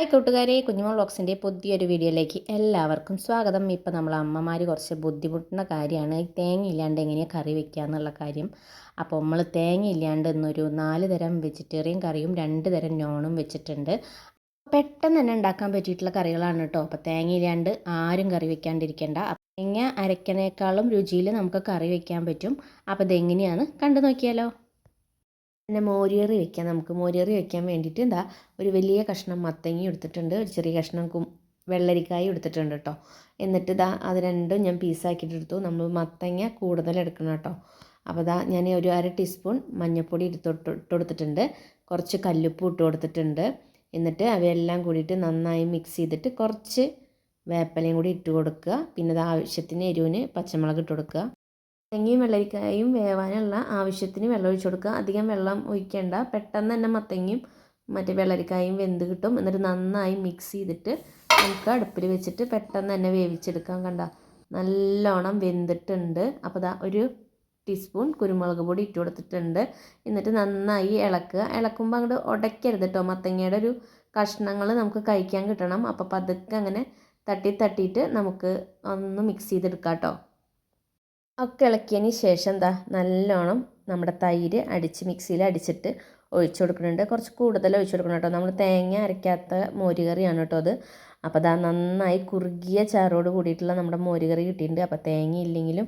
Hi കൂട്ടുകാരെ കുഞ്ഞുമോൾ ബോക്സിന്റെ പുതിയൊരു വീഡിയോയിലേക്ക് എല്ലാവർക്കും സ്വാഗതം. ഇപ്പം നമ്മൾ അമ്മമാർ കുറച്ച് ബുദ്ധിമുട്ടുന്ന കാര്യമാണ്. തേങ്ങ ഇല്ലാണ്ട് എങ്ങനെയാണ് കറി വെക്കുക എന്നുള്ള കാര്യം. അപ്പോൾ നമ്മൾ തേങ്ങ ഇല്ലാണ്ട് ഇന്നൊരു നാല് തരം വെജിറ്റേറിയൻ കറിയും രണ്ട് തരം നോണും വെച്ചിട്ടുണ്ട്. പെട്ടെന്ന് തന്നെ ഉണ്ടാക്കാൻ പറ്റിയിട്ടുള്ള കറികളാണ് കേട്ടോ. അപ്പോൾ തേങ്ങ ഇല്ലാണ്ട് ആരും കറി വെക്കാണ്ടിരിക്കേണ്ട. തേങ്ങ അരക്കണേക്കാളും രുചിയിൽ നമുക്ക് കറി വെക്കാൻ പറ്റും. അപ്പോൾ ഇതെങ്ങനെയാണ് കണ്ടു നോക്കിയാലോ. പിന്നെ മോരിയറി വെക്കാം. നമുക്ക് മോരിയറി വെക്കാൻ വേണ്ടിയിട്ട് എന്താ ഒരു വലിയ കഷ്ണം മത്തങ്ങി എടുത്തിട്ടുണ്ട്. ഒരു ചെറിയ കഷ്ണം കും വെള്ളരിക്കായും എടുത്തിട്ടുണ്ട് കേട്ടോ. എന്നിട്ട് ഇതാ അത് രണ്ടും ഞാൻ പീസാക്കിയിട്ട് എടുത്തു. നമ്മൾ മത്തങ്ങ കൂടുതൽ എടുക്കണം കേട്ടോ. അപ്പോൾ ഇതാ ഞാൻ ഒരു അര ടീസ്പൂൺ മഞ്ഞൾപ്പൊടി എടുത്തിട്ട് ഇട്ട് കൊടുത്തിട്ടുണ്ട്. കുറച്ച് കല്ലുപ്പ് ഇട്ട് കൊടുത്തിട്ടുണ്ട്. എന്നിട്ട് അവയെല്ലാം കൂടിയിട്ട് നന്നായി മിക്സ് ചെയ്തിട്ട് കുറച്ച് വേപ്പിലയും കൂടി ഇട്ട് കൊടുക്കുക. പിന്നെ അത് ആവശ്യത്തിന് എരിവിന് പച്ചമുളക് ഇട്ട് കൊടുക്കുക. മത്തങ്ങയും വെള്ളരിക്കായും വേവാനുള്ള ആവശ്യത്തിന് വെള്ളം ഒഴിച്ചു കൊടുക്കുക. അധികം വെള്ളം ഒഴിക്കേണ്ട. പെട്ടെന്ന് തന്നെ മത്തങ്ങയും മറ്റേ വെള്ളരിക്കായും വെന്ത് കിട്ടും. എന്നിട്ട് നന്നായി മിക്സ് ചെയ്തിട്ട് നമുക്ക് അടുപ്പിൽ വെച്ചിട്ട് പെട്ടെന്ന് തന്നെ വേവിച്ചെടുക്കാം കണ്ട. നല്ലോണം വെന്തിട്ടുണ്ട്. അപ്പോൾ ദാ ഒരു ടീസ്പൂൺ കുരുമുളക് പൊടി ഇട്ട് കൊടുത്തിട്ടുണ്ട്. എന്നിട്ട് നന്നായി ഇളക്കുക. ഇളക്കുമ്പോൾ അങ്ങോട്ട് ഉടയ്ക്കരുത് കേട്ടോ മത്തങ്ങയുടെ ഒരു കഷ്ണങ്ങൾ നമുക്ക് കഴിക്കാൻ കിട്ടണം. അപ്പോൾ പതുക്കെ അങ്ങനെ തട്ടി തട്ടിയിട്ട് നമുക്ക് ഒന്ന് മിക്സ് ചെയ്തെടുക്കാം കേട്ടോ ഒക്കെ ഇളക്കിയതിന് ശേഷം എന്താ നല്ലോണം നമ്മുടെ തൈര് അടിച്ച് മിക്സിയിൽ അടിച്ചിട്ട് ഒഴിച്ചു കൊടുക്കുന്നുണ്ട്. കുറച്ച് കൂടുതൽ ഒഴിച്ചു കൊടുക്കണം കേട്ടോ. നമ്മൾ തേങ്ങ അരയ്ക്കാത്ത മോരുകറിയാണ് കേട്ടോ അത്. അപ്പോൾ അതാ നന്നായി കുറുകിയ ചാറോട് കൂടിയിട്ടുള്ള നമ്മുടെ മോരുകറി കിട്ടിയിട്ടുണ്ട്. അപ്പോൾ തേങ്ങ ഇല്ലെങ്കിലും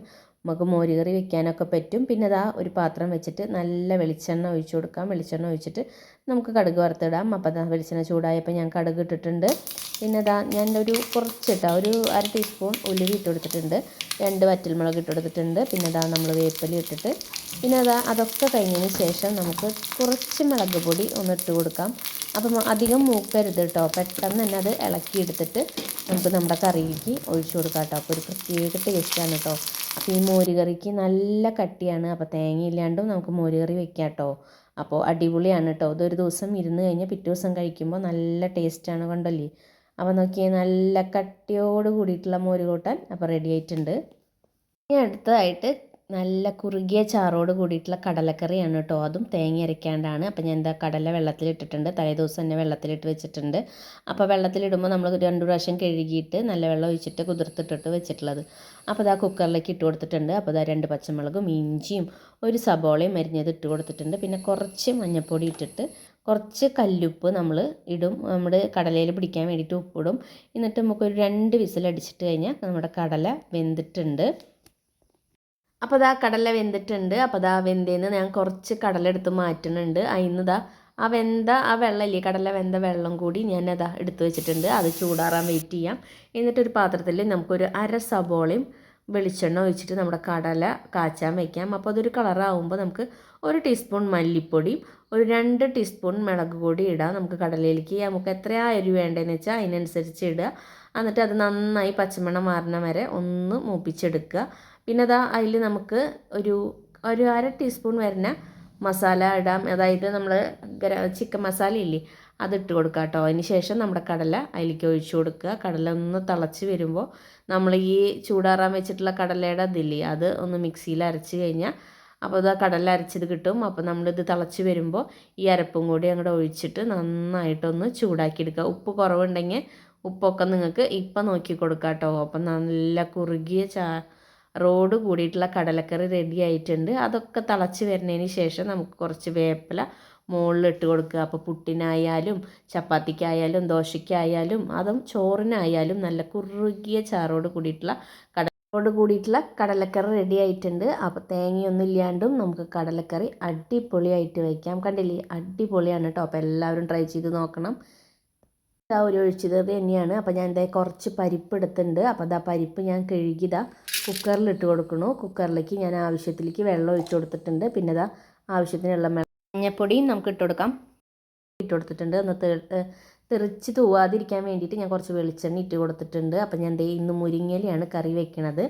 നമുക്ക് മോരുകറി വെക്കാനൊക്കെ പറ്റും. പിന്നെ അതാ ഒരു പാത്രം വെച്ചിട്ട് നല്ല വെളിച്ചെണ്ണ ഒഴിച്ചു കൊടുക്കാം. വെളിച്ചെണ്ണ ഒഴിച്ചിട്ട് നമുക്ക് കടുക് വറുത്തിടാം. അപ്പോൾ അതാ വെളിച്ചെണ്ണ ചൂടായപ്പോൾ ഞാൻ കടുക് ഇട്ടിട്ടുണ്ട്. പിന്നെ അതാ ഞാൻ ഒരു കുറച്ചിട്ടാ ഒരു അര ടീസ്പൂൺ ഉലുവി ഇട്ട് കൊടുത്തിട്ടുണ്ട്. രണ്ട് വറ്റൽമുളക് ഇട്ട് കൊടുത്തിട്ടുണ്ട്. പിന്നെ അതാ നമ്മൾ വേപ്പില ഇട്ടിട്ട്. പിന്നെ അതാ അതൊക്കെ കഴിഞ്ഞതിന് ശേഷം നമുക്ക് കുറച്ച് മുളക് പൊടി ഒന്ന് ഇട്ട് കൊടുക്കാം. അപ്പം അധികം മൂക്കരുത് കേട്ടോ പെട്ടെന്ന് തന്നെ അത് ഇളക്കിയെടുത്തിട്ട് നമുക്ക് നമ്മുടെ കറിയിലേക്ക് ഒഴിച്ചു കൊടുക്കാം കേട്ടോ അപ്പോൾ ഒരു പ്രത്യേക ടേസ്റ്റാണ് കേട്ടോ അപ്പോൾ ഈ മോരുകറിക്ക് നല്ല കട്ടിയാണ്. അപ്പോൾ തേങ്ങയില്ലാണ്ടും നമുക്ക് മോരുകറി വെക്കാം കേട്ടോ അപ്പോൾ അടിപൊളിയാണ് കേട്ടോ ഇതൊരു ദിവസം ഇരുന്ന് കഴിഞ്ഞാൽ പിറ്റേ ദിവസം കഴിക്കുമ്പോൾ നല്ല ടേസ്റ്റാണ് കണ്ടല്ലേ അപ്പോൾ നോക്കിയാൽ നല്ല കട്ടിയോട് കൂടിയിട്ടുള്ള മോര് കൂട്ടാൻ അപ്പോൾ റെഡി ആയിട്ടുണ്ട്. ഇനി അടുത്തതായിട്ട് നല്ല കുറുകിയ ചാറോട് കൂടിയിട്ടുള്ള കടലക്കറിയാണ് കേട്ടോ. അതും തേങ്ങ അരയ്ക്കാണ്ടാണ്. അപ്പോൾ ഞാൻ എന്താ കടല വെള്ളത്തിലിട്ടിട്ടുണ്ട്. തലേ ദിവസം തന്നെ വെള്ളത്തിലിട്ട് വെച്ചിട്ടുണ്ട്. അപ്പോൾ വെള്ളത്തിലിടുമ്പോൾ നമ്മൾ രണ്ട് പ്രാവശ്യം കഴുകിയിട്ട് നല്ല വെള്ളം ഒഴിച്ചിട്ട് കുതിർത്തിട്ടിട്ട് വെച്ചിട്ടുള്ളത്. അപ്പോൾ അതാ കുക്കറിലേക്ക് ഇട്ട് കൊടുത്തിട്ടുണ്ട്. അപ്പോൾ അതാ രണ്ട് പച്ചമുളകും ഇഞ്ചിയും ഒരു സബോളയും മരിഞ്ഞത് ഇട്ട് കൊടുത്തിട്ടുണ്ട്. പിന്നെ കുറച്ച് മഞ്ഞൾപ്പൊടി ഇട്ടിട്ട് കുറച്ച് കല്ലുപ്പ് നമ്മൾ ഇടും. നമ്മുടെ കടലയിൽ പിടിക്കാൻ വേണ്ടിയിട്ട് ഉപ്പിടും. എന്നിട്ട് നമുക്കൊരു രണ്ട് വിസിലടിച്ചിട്ട് കഴിഞ്ഞാൽ നമ്മുടെ കടല വെന്തിട്ടുണ്ട്. അപ്പോൾ അതാ കടല വെന്തിട്ടുണ്ട്. അപ്പോൾ അതാ വെന്തേന്ന് ഞാൻ കുറച്ച് കടല എടുത്ത് മാറ്റുന്നുണ്ട്. അതിന് ഇതാ ആ വെന്ത ആ വെള്ളമില്ലേ? കടല വെന്ത വെള്ളം കൂടി ഞാൻ അതാ എടുത്ത് വെച്ചിട്ടുണ്ട്. അത് ചൂടാറാൻ വെയിറ്റ് ചെയ്യാം. എന്നിട്ടൊരു പാത്രത്തിൽ നമുക്കൊരു അര സബോളയും വെളിച്ചെണ്ണ ഒഴിച്ചിട്ട് നമ്മുടെ കടല കാച്ചാൻ വയ്ക്കാം അപ്പോൾ അതൊരു കളറാകുമ്പോൾ നമുക്ക് ഒരു ടീസ്പൂൺ മല്ലിപ്പൊടിയും ഒരു രണ്ട് ടീസ്പൂൺ മുളക് പൊടി ഇടാം. നമുക്ക് കടലയിലേക്ക് നമുക്ക് എത്രയാ അരി വേണ്ടതെന്ന് വെച്ചാൽ അതിനനുസരിച്ച് ഇടുക എന്നിട്ട് അത് നന്നായി പച്ചമണം മാറുന്ന വരെ ഒന്ന് മൂപ്പിച്ചെടുക്കുക. പിന്നെ അതാ അതിൽ നമുക്ക് ഒരു ഒരു അര ടീസ്പൂൺ വരുന്ന മസാല ഇടാം. അതായത് നമ്മൾ ചിക്കൻ മസാല ഇല്ലേ അതിട്ട് കൊടുക്കുക കേട്ടോ. അതിന് ശേഷം നമ്മുടെ കടല അതിലേക്ക് ഒഴിച്ചു കൊടുക്കുക. കടല ഒന്ന് തിളച്ച് വരുമ്പോൾ നമ്മൾ ഈ ചൂടാറാൻ വെച്ചിട്ടുള്ള കടലയുടെ ഇതില്ലേ അത് ഒന്ന് മിക്സിയിൽ അരച്ച് കഴിഞ്ഞാൽ അപ്പോൾ ഇത് കടല അരച്ചത് കിട്ടും. അപ്പോൾ നമ്മളിത് തിളച്ച് വരുമ്പോൾ ഈ അരപ്പും കൂടി അങ്ങോട്ട് ഒഴിച്ചിട്ട് നന്നായിട്ടൊന്ന് ചൂടാക്കിയെടുക്കുക. ഉപ്പ് കുറവുണ്ടെങ്കിൽ ഉപ്പൊക്കെ നിങ്ങൾക്ക് ഇപ്പം നോക്കി കൊടുക്കാം കേട്ടോ. അപ്പം നല്ല കുറുകിയ ചാ റോഡ് കൂടിയിട്ടുള്ള കടലക്കറി റെഡി ആയിട്ടുണ്ട്. അതൊക്കെ തിളച്ച് വരുന്നതിന് ശേഷം നമുക്ക് കുറച്ച് വേപ്പില മുകളിൽ ഇട്ട് കൊടുക്കുക. അപ്പോൾ പുട്ടിനായാലും ചപ്പാത്തിക്കായാലും ദോശയ്ക്കായാലും അതും ചോറിനായാലും നല്ല കുറുകിയ ചാറോട് കൂടിയിട്ടുള്ള കടലോട് കൂടിയിട്ടുള്ള കടലക്കറി റെഡി ആയിട്ടുണ്ട്. അപ്പോൾ തേങ്ങയൊന്നും ഇല്ലാണ്ടും നമുക്ക് കടലക്കറി അടിപൊളിയായിട്ട് വയ്ക്കാം കണ്ടില്ലേ? അടിപൊളിയാണ് കേട്ടോ അപ്പോൾ എല്ലാവരും ട്രൈ ചെയ്ത് നോക്കണം. ഇതാ ഒരു ഒഴിച്ചത് തന്നെയാണ്. അപ്പോൾ ഞാൻ എന്താ കുറച്ച് പരിപ്പ് എടുത്തിട്ടുണ്ട്. അപ്പോൾ അതാ പരിപ്പ് ഞാൻ കഴുകിയതാ കുക്കറിൽ ഇട്ട് കൊടുക്കണു കുക്കറിലേക്ക് ഞാൻ ആവശ്യത്തിലേക്ക് വെള്ളം ഒഴിച്ചു കൊടുത്തിട്ടുണ്ട്. പിന്നെ ഇതാ ആവശ്യത്തിനുള്ള മഞ്ഞപ്പൊടിയും നമുക്ക് ഇട്ട് കൊടുക്കാം. ഇട്ട് കൊടുത്തിട്ടുണ്ട്. ഒന്ന് തെറിച്ച് തൂവാതിരിക്കാൻ വേണ്ടിയിട്ട് ഞാൻ കുറച്ച് വെളിച്ചെണ്ണ ഇട്ട് കൊടുത്തിട്ടുണ്ട്. അപ്പം ഞാൻ ദേ ഇന്ന് മുരിങ്ങയിലാണ് കറി വെക്കണത്.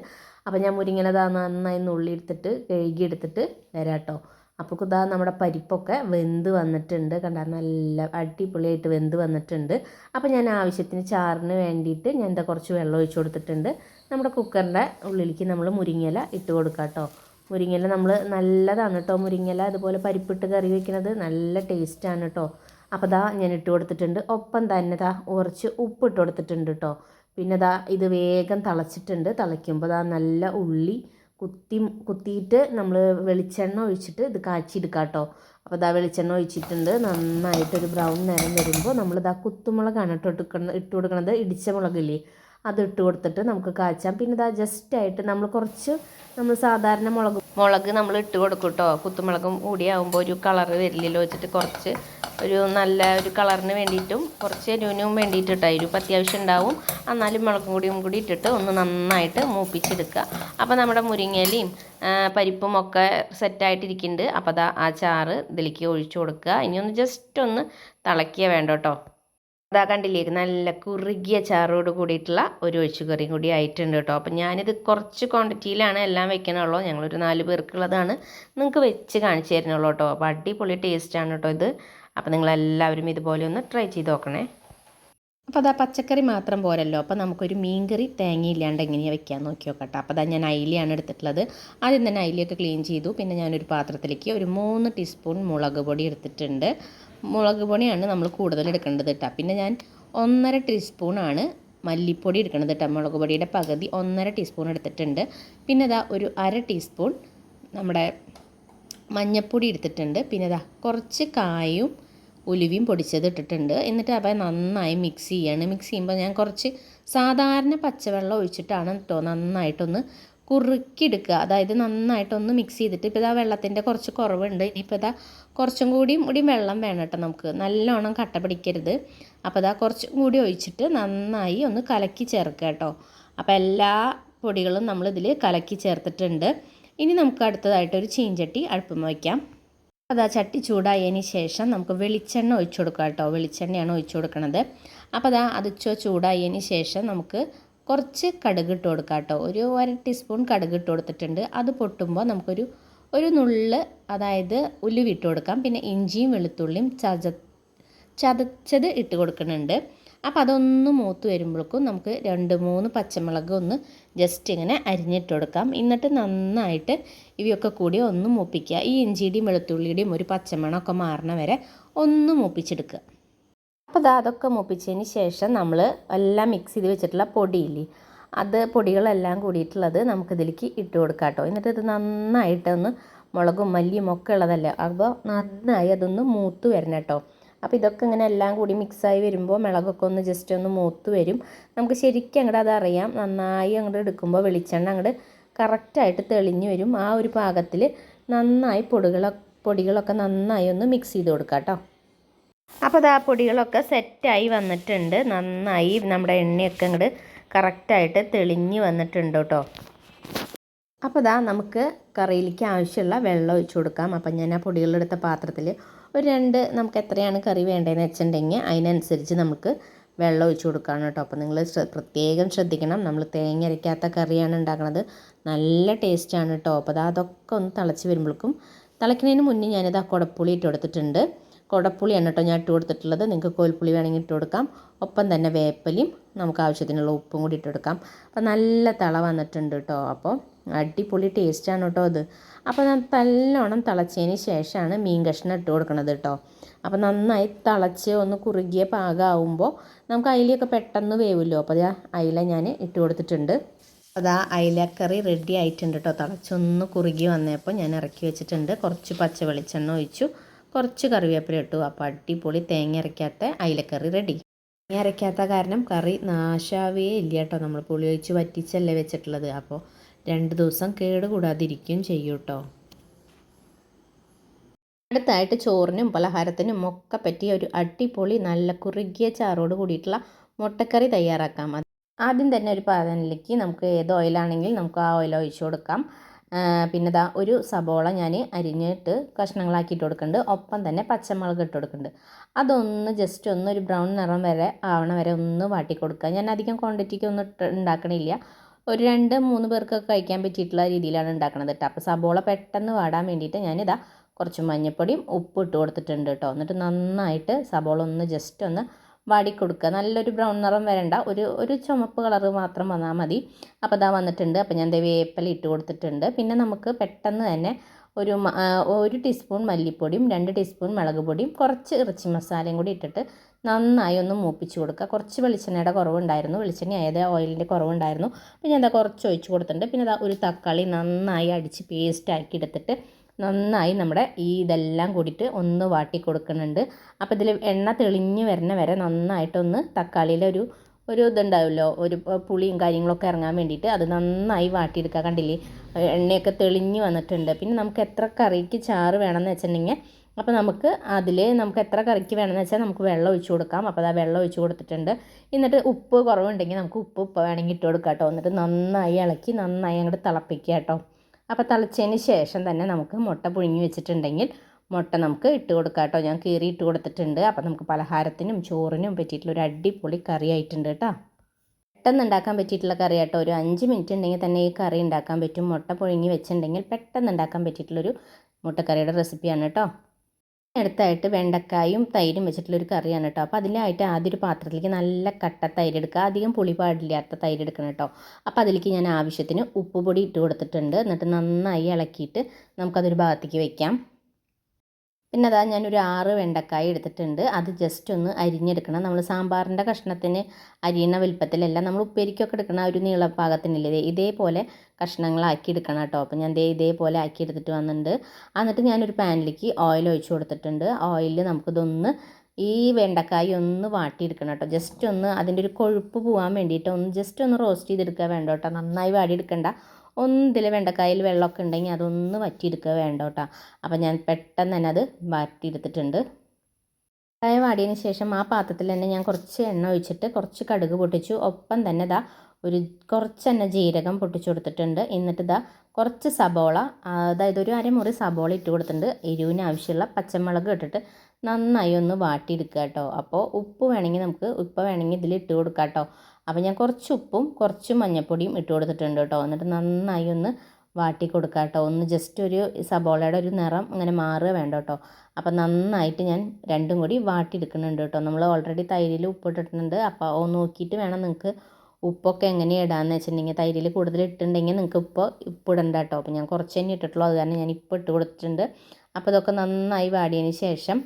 അപ്പം ഞാൻ മുരിങ്ങല ദാ നന്നായി നുള്ളി എടുത്തിട്ട് കഴുകി എടുത്തിട്ട് വരാം കേട്ടോ അപ്പോൾ ഇതാ നമ്മുടെ പരിപ്പൊക്കെ വെന്ത് വന്നിട്ടുണ്ട്. കണ്ടാൽ നല്ല അടിപൊളിയായിട്ട് വെന്ത് വന്നിട്ടുണ്ട്. അപ്പോൾ ഞാൻ ആവശ്യത്തിന് ചാറിന് വേണ്ടിയിട്ട് ഞാൻ എന്താ കുറച്ച് വെള്ളം ഒഴിച്ച് കൊടുത്തിട്ടുണ്ട്. നമ്മുടെ കുക്കറിന്റെ ഉള്ളിലേക്ക് നമ്മൾ മുരിങ്ങയില ഇട്ട് കൊടുക്കാം കേട്ടോ മുരിങ്ങയില നമ്മൾ നല്ലതാണ് കേട്ടോ മുരിങ്ങയില അതുപോലെ പരിപ്പിട്ട് കറി വെക്കുന്നത് നല്ല ടേസ്റ്റാണ് കേട്ടോ അപ്പോൾ ദാ ഞാൻ ഇട്ട് കൊടുത്തിട്ടുണ്ട്. ഒപ്പം തന്നെ ദാ കുറച്ച് ഉപ്പ് ഇട്ട് കൊടുത്തിട്ടുണ്ട് കേട്ടോ പിന്നെ ദാ ഇത് വേഗം തിളച്ചിട്ടുണ്ട്. തിളയ്ക്കുമ്പോൾ ദാ നല്ല ഉള്ളി കുത്തി കുത്തിയിട്ട് നമ്മൾ വെളിച്ചെണ്ണ ഒഴിച്ചിട്ട് ഇത് കാച്ചിയെടുക്കാം കേട്ടോ അപ്പോൾ ദാ വെളിച്ചെണ്ണ ഒഴിച്ചിട്ടുണ്ട്. നന്നായിട്ടൊരു ബ്രൗൺ നിറം വരുമ്പോൾ നമ്മൾ ദാ കുത്തുമുളകാണ് ഇട്ട് കൊടുക്കുന്നത് ഇട്ട് കൊടുക്കുന്നത് ഇടിച്ച മുളകില്ലേ അത് ഇട്ട് കൊടുത്തിട്ട് നമുക്ക് കാച്ചാം. പിന്നെ ഇതാ ജസ്റ്റ് ആയിട്ട് നമ്മൾ കുറച്ച് നമ്മൾ സാധാരണ മുളക് മുളക് നമ്മൾ ഇട്ട് കൊടുക്കും കേട്ടോ കുത്തുമുളകും കൂടിയാകുമ്പോൾ ഒരു കളറ് വരില്ലല്ലോ വെച്ചിട്ട് കുറച്ച് ഒരു നല്ല ഒരു കളറിന് വേണ്ടിയിട്ടും കുറച്ച് എരിവിനും വേണ്ടിയിട്ട് ഇട്ടായിരുന്നു ഇപ്പം അത്യാവശ്യം ഉണ്ടാവും. എന്നാലും മുളകും കൂടിയും കൂടി ഇട്ടിട്ട് ഒന്ന് നന്നായിട്ട് മൂപ്പിച്ചെടുക്കുക. അപ്പോൾ നമ്മുടെ മുരിങ്ങയിലയും പരിപ്പും ഒക്കെ സെറ്റായിട്ടിരിക്കുന്നുണ്ട് അപ്പോൾ അതാ ആ ചാറ് ഇതിലേക്ക് ഒഴിച്ചു കൊടുക്കുക. ഇനി ഒന്ന് ജസ്റ്റ് ഒന്ന് തിളക്കിയ വേണ്ട കേട്ടോ. അതാ കണ്ടില്ലേ നല്ല കുറുകിയ ചാറോട് കൂടിയിട്ടുള്ള ഒരു ഒഴിച്ചുകറിയും കൂടി ആയിട്ടുണ്ട് കേട്ടോ. അപ്പം ഞാനിത് കുറച്ച് ക്വാണ്ടിറ്റിയിലാണ് എല്ലാം വെക്കണുള്ളൂ. ഞങ്ങളൊരു നാല് പേർക്കുള്ളതാണ്. നിങ്ങൾക്ക് വെച്ച് കാണിച്ചു തരുന്നുള്ളൂ കേട്ടോ. അപ്പോൾ അടിപൊളി ടേസ്റ്റാണ് കേട്ടോ ഇത്. അപ്പോൾ നിങ്ങളെല്ലാവരും ഇതുപോലെ ഒന്ന് ട്രൈ ചെയ്ത് നോക്കണേ. അപ്പോൾ അതാ പച്ചക്കറി മാത്രം പോരല്ലോ. അപ്പോൾ നമുക്കൊരു മീൻകറി തേങ്ങയില്ലാണ്ട് എങ്ങനെയാണ് വെക്കാൻ നോക്കി നോക്കട്ടെ. അപ്പോൾ അതാ ഞാൻ അയിലയാണ് എടുത്തിട്ടുള്ളത്. ആദ്യം തന്നെ അയിലയൊക്കെ ക്ലീൻ ചെയ്തു. പിന്നെ ഞാനൊരു പാത്രത്തിലേക്ക് ഒരു മൂന്ന് ടീസ്പൂൺ മുളക് പൊടി എടുത്തിട്ടുണ്ട്. മുളക് പൊടിയാണ് നമ്മൾ കൂടുതൽ എടുക്കേണ്ടത് കേട്ടോ പിന്നെ ഞാൻ ഒന്നര ടീസ്പൂണാണ് മല്ലിപ്പൊടി എടുക്കുന്നത് കേട്ടോ മുളക് പൊടിയുടെ പകുതി ഒന്നര ടീസ്പൂൺ എടുത്തിട്ടുണ്ട്. പിന്നെ ഇതാ ഒരു അര ടീസ്പൂൺ നമ്മുടെ മഞ്ഞൾപ്പൊടി എടുത്തിട്ടുണ്ട്. പിന്നെ ഇതാ കുറച്ച് കായും ഉലുവയും പൊടിച്ചത് ഇട്ടിട്ടുണ്ട്. എന്നിട്ട് അപ്പോൾ നന്നായി മിക്സ് ചെയ്യാണ്. മിക്സ് ചെയ്യുമ്പോൾ ഞാൻ കുറച്ച് സാധാരണ പച്ചവെള്ളം ഒഴിച്ചിട്ടാണ് കേട്ടോ നന്നായിട്ടൊന്ന് കുറുക്കിയെടുക്കുക. അതായത് നന്നായിട്ടൊന്ന് മിക്സ് ചെയ്തിട്ട് ഇപ്പോൾ ഇതാ വെള്ളത്തിന്റെ കുറച്ച് കുറവുണ്ട്. ഇനിയിപ്പോൾ ഇതാ കുറച്ചും കൂടിയും കൂടി വെള്ളം വേണം കേട്ടോ നമുക്ക്. നല്ലോണം കട്ട പിടിക്കരുത്. അപ്പോൾ ഇതാ കുറച്ചും കൂടി ഒഴിച്ചിട്ട് നന്നായി ഒന്ന് കലക്കി ചേർക്കുക കേട്ടോ അപ്പോൾ എല്ലാ പൊടികളും നമ്മളിതിൽ കലക്കി ചേർത്തിട്ടുണ്ട്. ഇനി നമുക്ക് അടുത്തതായിട്ട് ഒരു ചീഞ്ചട്ടി അടുപ്പം വയ്ക്കാം അതാ ചട്ടി ചൂടായതിന് ശേഷം നമുക്ക് വെളിച്ചെണ്ണ ഒഴിച്ചു കൊടുക്കാം കേട്ടോ. വെളിച്ചെണ്ണയാണ് ഒഴിച്ചു കൊടുക്കുന്നത് അപ്പോൾ അതാ അത് ചൂടായതിന് ശേഷം നമുക്ക് കുറച്ച് കടുക് ഇട്ട് കൊടുക്കാം കേട്ടോ. ഒരു അര ടീസ്പൂൺ കടുക് ഇട്ട് കൊടുത്തിട്ടുണ്ട്. അത് പൊട്ടുമ്പോൾ നമുക്കൊരു ഒരു നുള്ള് അതായത് ഉലുവ ഇട്ട് കൊടുക്കാം. പിന്നെ ഇഞ്ചിയും വെളുത്തുള്ളിയും ചത ചതച്ചത് ഇട്ട് കൊടുക്കുന്നുണ്ട്. അപ്പോൾ അതൊന്ന് മൂത്ത് വരുമ്പോഴേക്കും നമുക്ക് രണ്ട് മൂന്ന് പച്ചമുളക് ഒന്ന് ജസ്റ്റ് ഇങ്ങനെ അരിഞ്ഞിട്ട് കൊടുക്കാം. എന്നിട്ട് നന്നായിട്ട് ഇവയൊക്കെ കൂടി ഒന്ന് മൂപ്പിക്കുക. ഈ ഇഞ്ചിയുടെയും വെളുത്തുള്ളിയുടെയും ഒരു പച്ചമണമൊക്കെ മാറണ വരെ ഒന്ന് മൂപ്പിച്ചെടുക്കുക. അപ്പോൾ അത് അതൊക്കെ മൂപ്പിച്ചതിന് ശേഷം നമ്മൾ എല്ലാം മിക്സ് ചെയ്ത് വെച്ചിട്ടുള്ള പൊടിയില്ലേ അത് പൊടികളെല്ലാം കൂടിയിട്ടുള്ളത് നമുക്കിതിലേക്ക് ഇട്ട് കൊടുക്കാം കേട്ടോ എന്നിട്ട് ഇത് നന്നായിട്ടൊന്ന് മുളകും മല്ലിയും ഒക്കെ ഉള്ളതല്ലേ അപ്പോൾ നന്നായി അതൊന്ന് മൂത്ത് വരണം കേട്ടോ അപ്പോൾ ഇതൊക്കെ ഇങ്ങനെ എല്ലാം കൂടി മിക്സായി വരുമ്പോൾ മുളകൊക്കെ ഒന്ന് ജസ്റ്റ് ഒന്ന് മൂത്ത് വരും. നമുക്ക് ശരിക്കും അങ്ങോട്ട് അതറിയാം നന്നായി അങ്ങോട്ട് എടുക്കുമ്പോൾ വെളിച്ചെണ്ണ അങ്ങോട്ട് കറക്റ്റായിട്ട് തെളിഞ്ഞ് വരും. ആ ഒരു പാകത്തിൽ നന്നായി പൊടികളൊക്കെ പൊടികളൊക്കെ നന്നായി ഒന്ന് മിക്സ് ചെയ്ത് കൊടുക്കാം കേട്ടോ അപ്പോൾ അത് പൊടികളൊക്കെ സെറ്റായി വന്നിട്ടുണ്ട്. നന്നായി നമ്മുടെ എണ്ണയൊക്കെ അങ്ങോട്ട് കറക്റ്റായിട്ട് തെളിഞ്ഞ് വന്നിട്ടുണ്ട് കേട്ടോ അപ്പോൾ ഇതാ നമുക്ക് കറിയിലേക്ക് ആവശ്യമുള്ള വെള്ളം ഒഴിച്ചു കൊടുക്കാം. അപ്പം ഞാൻ ആ പൊടികളെടുത്ത പാത്രത്തിൽ ഒരു രണ്ട് നമുക്ക് എത്രയാണ് കറി വേണ്ടതെന്ന് വെച്ചിട്ടുണ്ടെങ്കിൽ അതിനനുസരിച്ച് നമുക്ക് വെള്ളം ഒഴിച്ചു കൊടുക്കുകയാണ് കേട്ടോ. അപ്പോൾ നിങ്ങൾ പ്രത്യേകം ശ്രദ്ധിക്കണം. നമ്മൾ തേങ്ങ അരയ്ക്കാത്ത കറിയാണ് ഉണ്ടാക്കുന്നത് നല്ല ടേസ്റ്റാണ് കേട്ടോ. അപ്പോൾ അതൊക്കെ ഒന്ന് തിളച്ച് വരുമ്പോഴേക്കും തിളയ്ക്കുന്നതിന് മുന്നേ ഞാനിത് ആ കുടപ്പുളി ഇട്ട് കൊടുത്തിട്ടുണ്ട്. കുടപ്പുളിയാണ് കേട്ടോ ഞാൻ ഇട്ട് കൊടുത്തിട്ടുള്ളത്. നിങ്ങൾക്ക് കോൽപ്പുളി വേണമെങ്കിൽ ഇട്ട് കൊടുക്കാം. ഒപ്പം തന്നെ വേപ്പലിയും നമുക്ക് ആവശ്യത്തിനുള്ള ഉപ്പും കൂടി ഇട്ട് കൊടുക്കാം. അപ്പോൾ നല്ല തിള വന്നിട്ടുണ്ട് കേട്ടോ. അപ്പോൾ അടിപൊളി ടേസ്റ്റാണ് കേട്ടോ അത്. അപ്പോൾ നല്ലോണം തിളച്ചതിന് ശേഷമാണ് മീൻ കഷ്ണം ഇട്ട് കൊടുക്കണത് കേട്ടോ. അപ്പോൾ നന്നായി തിളച്ച് ഒന്ന് കുറുകിയ പാകമാകുമ്പോൾ നമുക്ക് അയിലയൊക്കെ പെട്ടെന്ന് വേവുമല്ലോ. അപ്പോൾ അത് അയില ഞാൻ ഇട്ട് കൊടുത്തിട്ടുണ്ട്. അതാ അയിലക്കറി റെഡി ആയിട്ടുണ്ട് കേട്ടോ. തിളച്ചൊന്ന് കുറുകി വന്നപ്പോൾ ഞാൻ ഇറക്കി വെച്ചിട്ടുണ്ട്. കുറച്ച് പച്ച വെളിച്ചെണ്ണ ഒഴിച്ചു. കുറച്ച് കറിവേപ്പില ഇട്ടു. അപ്പോൾ അടിപൊളി തേങ്ങ അരയ്ക്കാത്ത അയിലക്കറി റെഡി തേങ്ങ അരയ്ക്കാത്ത കാരണം കറി നാശാവേ ഇല്ല കേട്ടോ. നമ്മൾ പുളി ഒഴിച്ച് വറ്റിച്ചല്ലേ വെച്ചിട്ടുള്ളത്. അപ്പോൾ രണ്ട് ദിവസം കേടുകൂടാതിരിക്കും ചെയ്യും കേട്ടോ അടുത്തായിട്ട് ചോറിനും പലഹാരത്തിനും ഒക്കെ പറ്റിയ ഒരു അടിപൊളി നല്ല കുറുകിയ ചാറോട് കൂടിയിട്ടുള്ള മുട്ടക്കറി തയ്യാറാക്കാം. ആദ്യം തന്നെ ഒരു പാതനിലേക്ക് നമുക്ക് ഏത് ഓയിലാണെങ്കിൽ നമുക്ക് ആ ഓയിൽ ഒഴിച്ചു കൊടുക്കാം. പിന്നെ ദാ ഒരു സബോള ഞാൻ അരിഞ്ഞിട്ട് കഷ്ണങ്ങളാക്കിയിട്ട് കൊടുക്കുന്നുണ്ട് ഒപ്പം തന്നെ പച്ചമുളക് ഇട്ട് കൊടുക്കുന്നുണ്ട് അതൊന്ന് ജസ്റ്റ് ഒന്ന് ഒരു ബ്രൗൺ നിറം വരെ ആവണ വരെ ഒന്ന് വാട്ടി കൊടുക്കുക. ഞാൻ അധികം ക്വാണ്ടിറ്റിക്ക് ഒന്നും ഉണ്ടാക്കണില്ല ഒരു രണ്ട് മൂന്ന് പേർക്കൊക്കെ കഴിക്കാൻ പറ്റിയിട്ടുള്ള രീതിയിലാണ് ഉണ്ടാക്കുന്നത് കേട്ടോ അപ്പോൾ സബോള പെട്ടെന്ന് വാടാൻ വേണ്ടിയിട്ട് ഞാനിതാ കുറച്ച് മഞ്ഞൾപ്പൊടിയും ഉപ്പ് ഇട്ട് കൊടുത്തിട്ടുണ്ട് കേട്ടോ എന്നിട്ട് നന്നായിട്ട് സബോള ഒന്ന് ജസ്റ്റ് ഒന്ന് വാടി കൊടുക്കുക നല്ലൊരു ബ്രൗൺ നിറം വരണ്ട. ഒരു ഒരു ചുമപ്പ് കളറ് മാത്രം വന്നാൽ മതി. അപ്പോൾ ഇതാ വന്നിട്ടുണ്ട്. അപ്പോൾ ഞാൻ വേപ്പല ഇട്ട് കൊടുത്തിട്ടുണ്ട്. പിന്നെ നമുക്ക് പെട്ടെന്ന് തന്നെ ഒരു ഒരു ടീസ്പൂൺ മല്ലിപ്പൊടിയും രണ്ട് ടീസ്പൂൺ മുളക് പൊടിയും കുറച്ച് ഇറച്ചി മസാലയും കൂടി ഇട്ടിട്ട് നന്നായി ഒന്ന് മൂപ്പിച്ച് കൊടുക്കുക. കുറച്ച് വെളിച്ചെണ്ണയുടെ കുറവുണ്ടായിരുന്നു. വെളിച്ചെണ്ണ ആയത് ഓയിലിന്റെ കുറവുണ്ടായിരുന്നു. അപ്പോൾ ഞാൻ എന്താ കുറച്ച് ഒഴിച്ച് കൊടുത്തിട്ടുണ്ട്. പിന്നെ ഒരു തക്കാളി നന്നായി അടിച്ച് പേസ്റ്റ് ആക്കി എടുത്തിട്ട് നന്നായി നമ്മുടെ ഈ ഇതെല്ലാം കൂടിയിട്ട് ഒന്ന് വാട്ടി കൊടുക്കുന്നുണ്ട്. അപ്പോൾ ഇതിൽ എണ്ണ തെളിഞ്ഞ് വരുന്ന വരെ നന്നായിട്ടൊന്ന് തക്കാളിയിലെ ഒരു ഒരു ഇതുണ്ടാവുമല്ലോ ഒരു പുളിയും കാര്യങ്ങളൊക്കെ ഇറങ്ങാൻ വേണ്ടിയിട്ട് അത് നന്നായി വാട്ടിയെടുക്കുക. കണ്ടില്ലേ? എണ്ണയൊക്കെ തെളിഞ്ഞ് വന്നിട്ടുണ്ട്. പിന്നെ നമുക്ക് എത്ര കറിക്ക് ചാറ് വേണമെന്ന് വെച്ചിട്ടുണ്ടെങ്കിൽ അപ്പോൾ നമുക്ക് അതിൽ നമുക്ക് എത്ര കറിക്ക് വേണമെന്ന് വെച്ചാൽ നമുക്ക് വെള്ളം ഒഴിച്ച് കൊടുക്കാം. അപ്പോൾ അതാ വെള്ളം ഒഴിച്ച് കൊടുത്തിട്ടുണ്ട്. എന്നിട്ട് ഉപ്പ് കുറവുണ്ടെങ്കിൽ നമുക്ക് ഉപ്പ് ഉപ്പ് വേണമെങ്കിൽ ഇട്ട് കൊടുക്കാം കേട്ടോ. എന്നിട്ട് നന്നായി ഇളക്കി നന്നായി അങ്ങോട്ട് തിളപ്പിക്കുക കേട്ടോ. അപ്പോൾ തിളച്ചതിന് ശേഷം തന്നെ നമുക്ക് മുട്ട പുഴുങ്ങി വെച്ചിട്ടുണ്ടെങ്കിൽ മുട്ട നമുക്ക് ഇട്ട് കൊടുക്കാം കേട്ടോ. ഞാൻ കീറി ഇട്ട് കൊടുത്തിട്ടുണ്ട്. അപ്പോൾ നമുക്ക് പലഹാരത്തിനും ചോറിനും പറ്റിയിട്ടുള്ള ഒരു അടിപൊളി കറി ആയിട്ടുണ്ട് കേട്ടോ. പെട്ടെന്ന് ഉണ്ടാക്കാൻ പറ്റിയിട്ടുള്ള കറി കേട്ടോ ഒരു അഞ്ച് മിനിറ്റ് ഉണ്ടെങ്കിൽ തന്നെ ഈ കറി ഉണ്ടാക്കാൻ പറ്റും. മുട്ട പുഴുങ്ങി വെച്ചിട്ടുണ്ടെങ്കിൽ പെട്ടെന്ന് ഉണ്ടാക്കാൻ പറ്റിയിട്ടുള്ളൊരു മുട്ടക്കറിയുടെ റെസിപ്പിയാണ് കേട്ടോ. അടുത്തായിട്ട് വെണ്ടക്കായും തൈരും വെച്ചിട്ടുള്ളൊരു കറിയാണ് കേട്ടോ. അപ്പോൾ അതിലായിട്ട് ആദ്യം ഒരു പാത്രത്തിലേക്ക് നല്ല കട്ട തൈര് എടുക്കുക. അധികം പുളി പാടില്ലാത്ത തൈര് എടുക്കണം കേട്ടോ. അപ്പോൾ അതിലേക്ക് ഞാൻ ആവശ്യത്തിന് ഉപ്പ് പൊടി ഇട്ട് കൊടുത്തിട്ടുണ്ട്. എന്നിട്ട് നന്നായി ഇളക്കിയിട്ട് നമുക്കതൊരു ഭാഗത്തേക്ക് വെക്കാം. പിന്നെ അതാ ഞാനൊരു ആറ് വെണ്ടക്കായ എടുത്തിട്ടുണ്ട്. അത് ജസ്റ്റ് ഒന്ന് അരിഞ്ഞെടുക്കണം. നമ്മൾ സാമ്പാറിന്റെ കഷ്ണത്തിന് അരിയണ വലുപ്പത്തിലല്ല നമ്മൾ ഉപ്പേരിക്കൊക്കെ എടുക്കണം ഒരു നീളപ്പാകത്തിനില്ലേ ഇതേപോലെ കഷ്ണങ്ങളാക്കി എടുക്കണം കേട്ടോ. അപ്പോൾ ഞാൻ ദേ ഇതേപോലെ ആക്കി എടുത്തിട്ട് വന്നിട്ടുണ്ട്. എന്നിട്ട് ഞാനൊരു പാനിലേക്ക് ഓയിൽ ഒഴിച്ചു കൊടുത്തിട്ടുണ്ട്. ഓയിലിൽ നമുക്കിതൊന്ന് ഈ വെണ്ടക്കായ ഒന്ന് വാട്ടിയെടുക്കണം കേട്ടോ. ജസ്റ്റ് ഒന്ന് അതിന്റെ ഒരു കൊഴുപ്പ് പോകാൻ വേണ്ടിയിട്ട് ഒന്ന് ജസ്റ്റ് ഒന്ന് റോസ്റ്റ് ചെയ്തെടുക്കുക വേണ്ട കേട്ടോ. നന്നായി വാടിയെടുക്കണ്ട. ഒന്ന് ഇതിൽ വെണ്ടക്കായിൽ വെള്ളമൊക്കെ ഉണ്ടെങ്കിൽ അതൊന്ന് വറ്റിയെടുക്കുക വേണ്ട കേട്ടോ അപ്പോൾ ഞാൻ പെട്ടെന്ന് തന്നെ അത് വറ്റിയെടുത്തിട്ടുണ്ട്. കയ വാടിയതിന് ശേഷം ആ പാത്രത്തിൽ തന്നെ ഞാൻ കുറച്ച് എണ്ണ ഒഴിച്ചിട്ട് കുറച്ച് കടുക് പൊട്ടിച്ചു. ഒപ്പം തന്നെ ഇതാ ഒരു കുറച്ച് തന്നെ ജീരകം പൊട്ടിച്ചു കൊടുത്തിട്ടുണ്ട്. എന്നിട്ട് ഇതാ കുറച്ച് സബോള അതായത് ഒരു അരമുറി സബോള ഇട്ട് കൊടുത്തിട്ടുണ്ട്. എരിവിന് ആവശ്യമുള്ള പച്ചമുളക് ഇട്ടിട്ട് നന്നായി ഒന്ന് വാട്ടിയെടുക്കുക കേട്ടോ. അപ്പോൾ ഉപ്പ് വേണമെങ്കിൽ നമുക്ക് ഉപ്പ് വേണമെങ്കിൽ ഇതിൽ ഇട്ട് കൊടുക്കാം കേട്ടോ. അപ്പോൾ ഞാൻ കുറച്ച് ഉപ്പും കുറച്ച് മഞ്ഞൾപ്പൊടിയും ഇട്ട് കൊടുത്തിട്ടുണ്ട് കേട്ടോ. എന്നിട്ട് നന്നായി ഒന്ന് വാട്ടി കൊടുക്കുക കേട്ടോ. ഒന്ന് ജസ്റ്റ് ഒരു സബോളയുടെ ഒരു നിറം അങ്ങനെ മാറുക വേണ്ട കേട്ടോ. അപ്പോൾ നന്നായിട്ട് ഞാൻ രണ്ടും കൂടി വാട്ടിയെടുക്കുന്നുണ്ട് കേട്ടോ. നമ്മൾ ഓൾറെഡി തൈരിൽ ഉപ്പിട്ടിട്ടുണ്ട് അപ്പോൾ നോക്കിയിട്ട് വേണം നിങ്ങൾക്ക് ഉപ്പൊക്കെ എങ്ങനെ ഇടാന്ന് വെച്ചിട്ടുണ്ടെങ്കിൽ തൈരിൽ കൂടുതൽ ഇട്ടിട്ടുണ്ടെങ്കിൽ നിങ്ങൾക്ക് ഇപ്പോൾ ഉപ്പിടണ്ട കേട്ടോ. അപ്പോൾ ഞാൻ കുറച്ച് തന്നെ ഇട്ടിട്ടുള്ളൂ. അത് കാരണം ഞാൻ ഇപ്പോൾ ഇട്ട് കൊടുത്തിട്ടുണ്ട്. അപ്പോൾ ഇതൊക്കെ നന്നായി വാടിയതിന് ശേഷം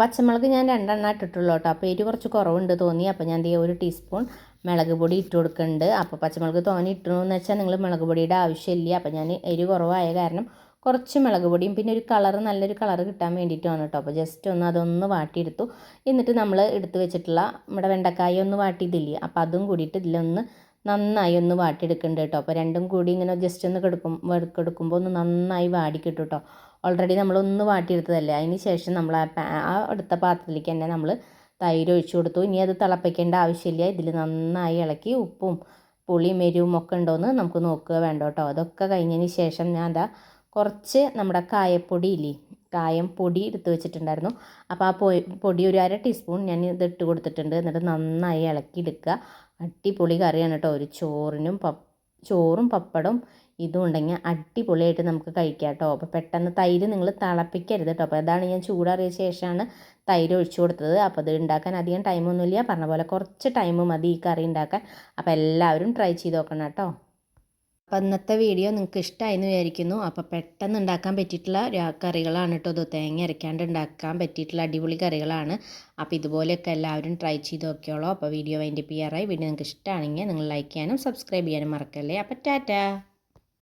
പച്ചമുളക് ഞാൻ രണ്ടെണ്ണം ഇട്ടിട്ടുള്ളൂ കേട്ടോ. അപ്പോൾ എരി കുറച്ച് കുറവുണ്ട് തോന്നി. അപ്പോൾ ഞാൻ ദേ ഒരു ടീസ്പൂൺ മുളക് പൊടി ഇട്ട് കൊടുക്കുന്നുണ്ട്. അപ്പോൾ പച്ചമുളക് തോന്നി ഇട്ടണമെന്ന് വെച്ചാൽ നിങ്ങൾ മുളക് പൊടിയുടെ ആവശ്യമില്ല. അപ്പോൾ ഞാൻ എരി കുറവായ കാരണം കുറച്ച് മുളക് പൊടിയും പിന്നെ ഒരു കളർ നല്ലൊരു കളർ കിട്ടാൻ വേണ്ടിയിട്ടാണ് കേട്ടോ. അപ്പോൾ ജസ്റ്റ് ഒന്ന് അതൊന്ന് വാട്ടിയെടുത്തു. എന്നിട്ട് നമ്മൾ എടുത്ത് വെച്ചിട്ടുള്ള നമ്മുടെ വെണ്ടക്കായ ഒന്ന് വാട്ടിയതില്ലേ അപ്പോൾ അതും കൂടിയിട്ട് ഇതിലൊന്ന് നന്നായി ഒന്ന് വാട്ടിയെടുക്കുന്നുണ്ട് കേട്ടോ. അപ്പോൾ രണ്ടും കൂടി ഇങ്ങനെ ജസ്റ്റ് ഒന്ന് കെടുക്കും എടുക്കുമ്പോൾ ഒന്ന് നന്നായി വാടി കിട്ടും കേട്ടോ. ഓൾറെഡി നമ്മളൊന്ന് വാട്ടിയെടുത്തതല്ലേ? അതിന് ശേഷം നമ്മൾ ആ ആ എടുത്ത പാത്രത്തിലേക്ക് തന്നെ നമ്മൾ തൈര് ഒഴിച്ചു കൊടുത്തു. ഇനി അത് തിളപ്പിക്കേണ്ട ആവശ്യമില്ല. ഇതിൽ നന്നായി ഇളക്കി ഉപ്പും പുളിയും എരിവും ഒക്കെ ഉണ്ടോയെന്ന് നമുക്ക് നോക്കുക വേണ്ട കേട്ടോ. അതൊക്കെ കഴിഞ്ഞതിന് ശേഷം ഞാൻ എന്താ കുറച്ച് നമ്മുടെ കായപ്പൊടി ഇല്ലേ? കായം പൊടി എടുത്ത് വെച്ചിട്ടുണ്ടായിരുന്നു. അപ്പോൾ ആ പൊടി ഒരു അര ടീസ്പൂൺ ഞാൻ ഇത് ഇട്ട് കൊടുത്തിട്ടുണ്ട്. എന്നിട്ട് നന്നായി ഇളക്കി എടുക്കുക. അടിപൊളി കറിയാണ് കേട്ടോ. ഒരു ചോറിനും പ ചോറും പപ്പടവും ഇതും ഉണ്ടെങ്കിൽ അടിപൊളിയായിട്ട് നമുക്ക് കഴിക്കാം കേട്ടോ. അപ്പോൾ പെട്ടെന്ന് തൈര് നിങ്ങൾ തിളപ്പിക്കരുത് കേട്ടോ. അപ്പോൾ അതാണ് ഞാൻ ചൂടാറിയ ശേഷമാണ് തൈര് ഒഴിച്ചു കൊടുത്തത്. അപ്പോൾ അത് ഉണ്ടാക്കാൻ അധികം ടൈമൊന്നുമില്ല പറഞ്ഞ പോലെ കുറച്ച് ടൈം മതി ഈ കറി ഉണ്ടാക്കാൻ. അപ്പോൾ എല്ലാവരും ട്രൈ ചെയ്ത് നോക്കണം കേട്ടോ. അപ്പോൾ ഇന്നത്തെ വീഡിയോ നിങ്ങൾക്ക് ഇഷ്ടമായി എന്ന് വിചാരിക്കുന്നു. അപ്പോൾ പെട്ടെന്ന് ഉണ്ടാക്കാൻ പറ്റിയിട്ടുള്ള കറികളാണ് കേട്ടോ. ഇത് തേങ്ങ അരയ്ക്കാണ്ട് ഉണ്ടാക്കാൻ പറ്റിയിട്ടുള്ള അടിപൊളി കറികളാണ്. അപ്പോൾ ഇതുപോലെയൊക്കെ എല്ലാവരും ട്രൈ ചെയ്ത് നോക്കിയോളൂ അപ്പോൾ വീഡിയോ വൈൻഡപ്പ് ചെയ്യാറായി വീഡിയോ നിങ്ങൾക്ക് ഇഷ്ടമാണെങ്കിൽ നിങ്ങൾ ലൈക്ക് ചെയ്യാനും സബ്സ്ക്രൈബ് ചെയ്യാനും മറക്കല്ലേ. അപ്പോൾ ടാറ്റാ.